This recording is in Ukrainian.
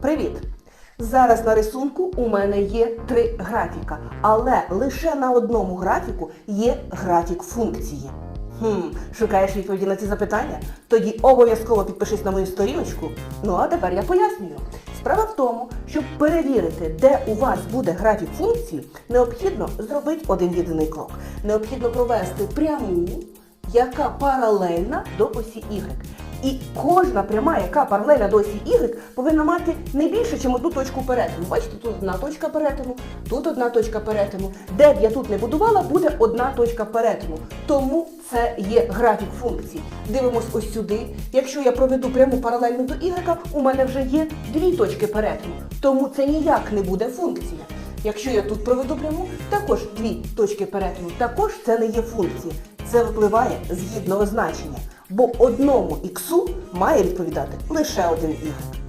Привіт! Зараз на рисунку у мене є три графіка, але лише на одному графіку є графік функції. Хм, шукаєш відповіді на ці запитання? Тоді обов'язково підпишись на мою сторіночку. Ну а тепер я пояснюю. Справа в тому, щоб перевірити, де у вас буде графік функції, необхідно зробити один єдиний крок. Необхідно провести пряму, яка паралельна до осі Y. І кожна пряма, яка паралельна до осі Y, повинна мати не більше, ніж одну точку перетину. Бачите, тут одна точка перетину, тут одна точка перетину. Де б я тут не будувала, буде одна точка перетину. Тому це є графік функцій. Дивимось ось сюди. Якщо я проведу пряму паралельну до Y, у мене вже є дві точки перетину. Тому це ніяк не буде функція. Якщо я тут проведу пряму, також дві точки перетину. Також це не є функція. Це впливає згідно значення. Бо одному іксу має відповідати лише один y.